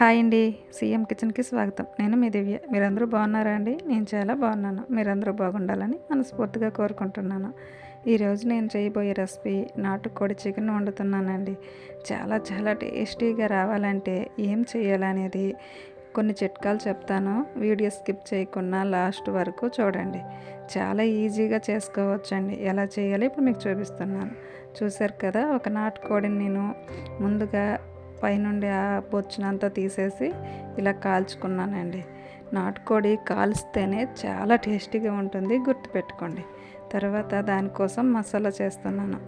Hi అండి CM కిచెన్కి స్వాగతం. నేను మీ దివ్య. మీరందరూ బాగున్నారా అండి? నేను చాలా బాగున్నాను. మీరందరూ బాగుండాలని మనస్ఫూర్తిగా కోరుకుంటున్నాను. ఈరోజు నేను చేయబోయే రెసిపీ నాటుకోడి చికెన్ వండుతున్నానండి. చాలా చాలా టేస్టీగా రావాలంటే ఏం చేయాలనేది కొన్ని చిట్కాలు చెప్తాను. వీడియో స్కిప్ చేయకుండా లాస్ట్ వరకు చూడండి. చాలా ఈజీగా చేసుకోవచ్చండి. ఎలా చేయాలో ఇప్పుడు మీకు చూపిస్తున్నాను. చూశారు కదా ఒక నాటుకోడిని నేను ముందుగా పైనుండి ఆ బొచ్చునంతా తీసేసి ఇలా కాల్చుకున్నానండి. నాటుకోడి కాల్స్తేనే చాలా టేస్టీగా ఉంటుంది గుర్తుపెట్టుకోండి. తర్వాత దానికోసం మసాలా చేస్తున్నాను.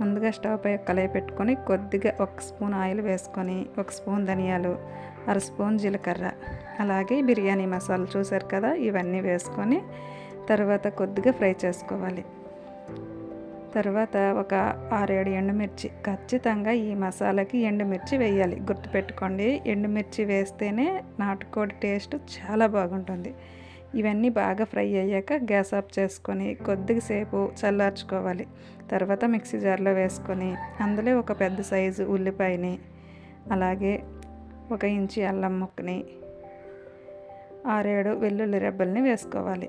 ముందుగా స్టవ్ పై కలయి పెట్టుకొని కొద్దిగా ఒక స్పూన్ ఆయిల్ వేసుకొని ఒక స్పూన్ ధనియాలు అర స్పూన్ జీలకర్ర అలాగే బిర్యానీ మసాలా చూసారు కదా ఇవన్నీ వేసుకొని తర్వాత కొద్దిగా ఫ్రై చేసుకోవాలి. తర్వాత ఒక ఆరేడు ఎండుమిర్చి. ఖచ్చితంగా ఈ మసాలాకి ఎండుమిర్చి వేయాలి. గుర్తుపెట్టుకోండి ఎండుమిర్చి వేస్తేనే నాటుకోడి టేస్ట్ చాలా బాగుంటుంది. ఇవన్నీ బాగా ఫ్రై అయ్యాక గ్యాస్ ఆఫ్ చేసుకొని కొద్దిగా సేపు చల్లార్చుకోవాలి. తర్వాత మిక్సీ జార్లో వేసుకొని అందులో ఒక పెద్ద సైజు ఉల్లిపాయని అలాగే ఒక ఇంచి అల్లం ముక్కని ఆరేడు వెల్లుల్లి రెబ్బల్ని వేసుకోవాలి.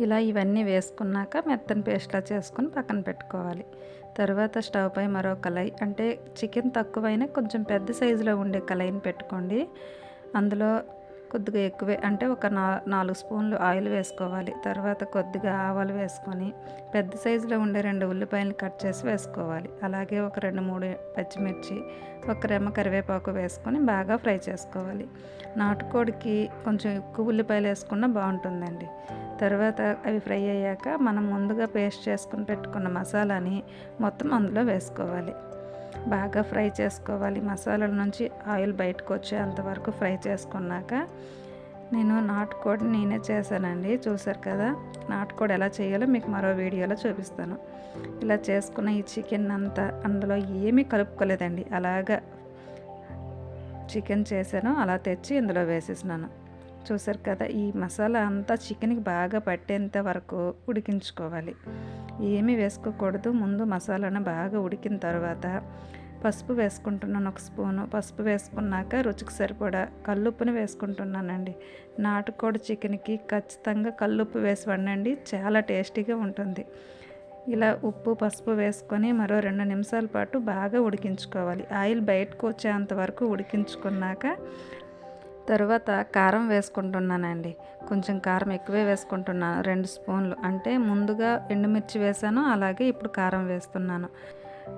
ఇలా ఇవన్నీ వేసుకున్నాక మెత్తని పేస్ట్లా చేసుకొని పక్కన పెట్టుకోవాలి. తర్వాత స్టవ్ పై మరో కళాయి అంటే చికెన్ తక్కువైనా కొంచెం పెద్ద సైజులో ఉండే కళాయిని పెట్టుకోండి. అందులో కొద్దిగా ఎక్కువే అంటే ఒక నా నాలుగు స్పూన్లు ఆయిల్ వేసుకోవాలి. తర్వాత కొద్దిగా ఆవాలు వేసుకొని పెద్ద సైజులో ఉండే రెండు ఉల్లిపాయలు కట్ చేసి వేసుకోవాలి. అలాగే ఒక రెండు మూడు పచ్చిమిర్చి ఒక రెమ్మ కరివేపాకు వేసుకొని బాగా ఫ్రై చేసుకోవాలి. నాటుకోడికి కొంచెం ఎక్కువ ఉల్లిపాయలు వేసుకున్నా బాగుంటుందండి. తర్వాత అవి ఫ్రై అయ్యాక మనం ముందుగా పేస్ట్ చేసుకుని పెట్టుకున్న మసాలాని మొత్తం అందులో వేసుకోవాలి. బాగా ఫ్రై చేసుకోవాలి. మసాలాల నుంచి ఆయిల్ బయటకు వచ్చేంత వరకు ఫ్రై చేసుకున్నాక నేను నాటుకోడి నేనే చేశానండి. చూసారు కదా? నాటుకోడి ఎలా చేయాలో మీకు మరో వీడియోలో చూపిస్తాను. ఇలా చేసుకున్న ఈ చికెన్ అంతా అందులో ఏమీ కలుపుకోలేదండి. అలాగా చికెన్ చేశాను. అలా తెచ్చి ఇందులో వేసేసినాను. చూసారు కదా ఈ మసాలా అంతా చికెన్కి బాగా పట్టేంత వరకు ఉడికించుకోవాలి. ఏమీ వేసుకోకూడదు. ముందు మసాలాను బాగా ఉడికిన తర్వాత పసుపు వేసుకుంటున్నాను ఒక స్పూను. పసుపు వేసుకున్నాక రుచికి సరిపడా కల్లుప్పుని వేసుకుంటున్నానండి. నాటుకోడి చికెన్కి ఖచ్చితంగా కల్లుప్పు వేసి వండండి. చాలా టేస్టీగా ఉంటుంది. ఇలా ఉప్పు పసుపు వేసుకొని మరో రెండు నిమిషాల పాటు బాగా ఉడికించుకోవాలి. ఆయిల్ బయటకు వచ్చేంత వరకు ఉడికించుకున్నాక తర్వాత కారం వేసుకుంటున్నానండి. కొంచెం కారం ఎక్కువే వేసుకుంటున్నాను. రెండు స్పూన్లు. అంటే ముందుగా ఎండుమిర్చి వేసాను అలాగే ఇప్పుడు కారం వేస్తున్నాను.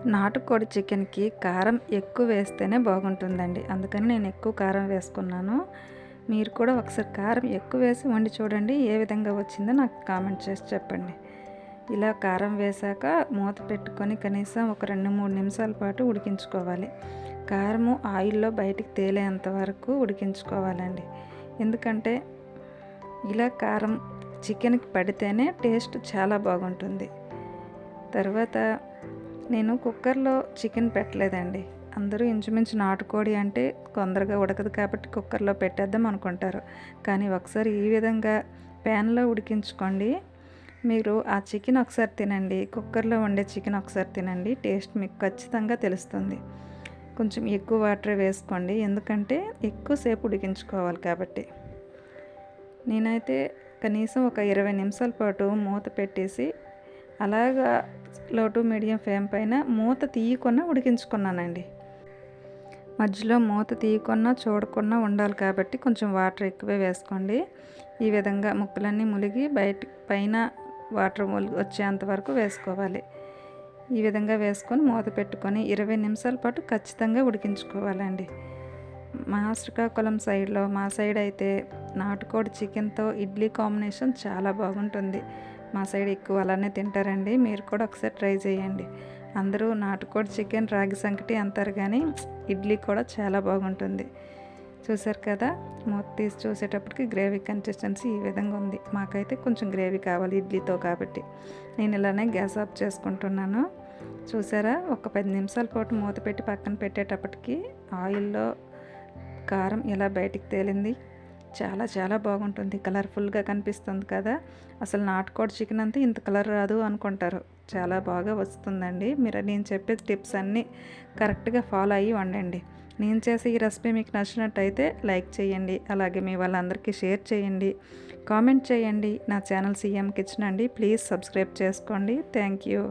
నాటుకోడి చికెన్కి కారం ఎక్కువ వేస్తేనే బాగుంటుందండి. అందుకని నేను ఎక్కువ కారం వేసుకున్నాను. మీరు కూడా ఒకసారి కారం ఎక్కువ వేసి వండి చూడండి ఏ విధంగా వచ్చిందో నాకు కామెంట్ చేసి చెప్పండి. ఇలా కారం వేశాక మూత పెట్టుకొని కనీసం ఒక రెండు మూడు నిమిషాల పాటు ఉడికించుకోవాలి. కారము ఆయిల్లో బయటికి తేలేంత వరకు ఉడికించుకోవాలండి. ఎందుకంటే ఇలా కారం చికెన్కి పడితేనే టేస్ట్ చాలా బాగుంటుంది. తర్వాత నేను కుక్కర్లో చికెన్ పెట్టలేదండి. అందరూ ఇంచుమించు నాటుకోడి అంటే తొందరగా ఉడకదు కాబట్టి కుక్కర్లో పెట్టేద్దాం అనుకుంటారు. కానీ ఒకసారి ఈ విధంగా ప్యాన్లో ఉడికించుకోండి. మీరు ఆ చికెన్ ఒకసారి తినండి. కుక్కర్లో వండే చికెన్ ఒకసారి తినండి. టేస్ట్ మీకు ఖచ్చితంగా తెలుస్తుంది. కొంచెం ఎక్కువ వాటర్ వేసుకోండి. ఎందుకంటే ఎక్కువసేపు ఉడికించుకోవాలి కాబట్టి. నేనైతే కనీసం ఒక ఇరవై నిమిషాల పాటు మూత పెట్టేసి అలాగా లో టు మీడియం ఫ్లేమ్ పైన మూత తీయకుండా ఉడికించుకున్నానండి. మధ్యలో మూత తీయకుండా చూడకుండా ఉండాలి కాబట్టి కొంచెం వాటర్ ఎక్కువే వేసుకోండి. ఈ విధంగా ముక్కలన్నీ ములిగి బయట పైన వాటర్ ములిగి వచ్చేంత వరకు వేసుకోవాలి. ఈ విధంగా వేసుకొని మూత పెట్టుకొని ఇరవై నిమిషాల పాటు ఖచ్చితంగా ఉడికించుకోవాలండి. మా శ్రీకాకుళం సైడ్లో మా సైడ్ అయితే నాటుకోడి చికెన్తో ఇడ్లీ కాంబినేషన్ చాలా బాగుంటుంది. మా సైడ్ ఎక్కువ అలానే తింటారండి. మీరు కూడా ఒకసారి ట్రై చేయండి. అందరూ నాటుకోడి చికెన్ రాగి సంకటి అంటారు కానీ ఇడ్లీ కూడా చాలా బాగుంటుంది. చూసారు కదా? మూత తీసి చూసేటప్పటికి గ్రేవీ కన్సిస్టెన్సీ ఈ విధంగా ఉంది. మాకైతే కొంచెం గ్రేవీ కావాలి ఇడ్లీతో కాబట్టి. నేను ఇలానే గ్యాస్ ఆఫ్ చేసుకుంటున్నాను. చూసారా? ఒక పది నిమిషాల పాటు మూత పెట్టి పక్కన పెట్టేటప్పటికి ఆయిల్లో కారం ఇలా బయటికి తేలింది. చాలా చాలా బాగుంటుంది. కలర్ఫుల్గా కనిపిస్తుంది కదా? అసలు నాటుకోడి చికెన్ అంతా ఇంత కలర్ రాదు అనుకుంటారు. చాలా బాగా వస్తుందండి. మీరు నేను చెప్పే టిప్స్ అన్నీ కరెక్ట్గా ఫాలో అయ్యి వండండి నేను చేసే ఈ రెసిపీ మీకు నచ్చినట్టయితే లైక్ చేయండి అలాగే మీ వాళ్ళందరికీ షేర్ చేయండి కామెంట్ చేయండి. నా ఛానల్ సీఎం కిచెన్ అండి. ప్లీజ్ సబ్స్క్రైబ్ చేసుకోండి. Thank you.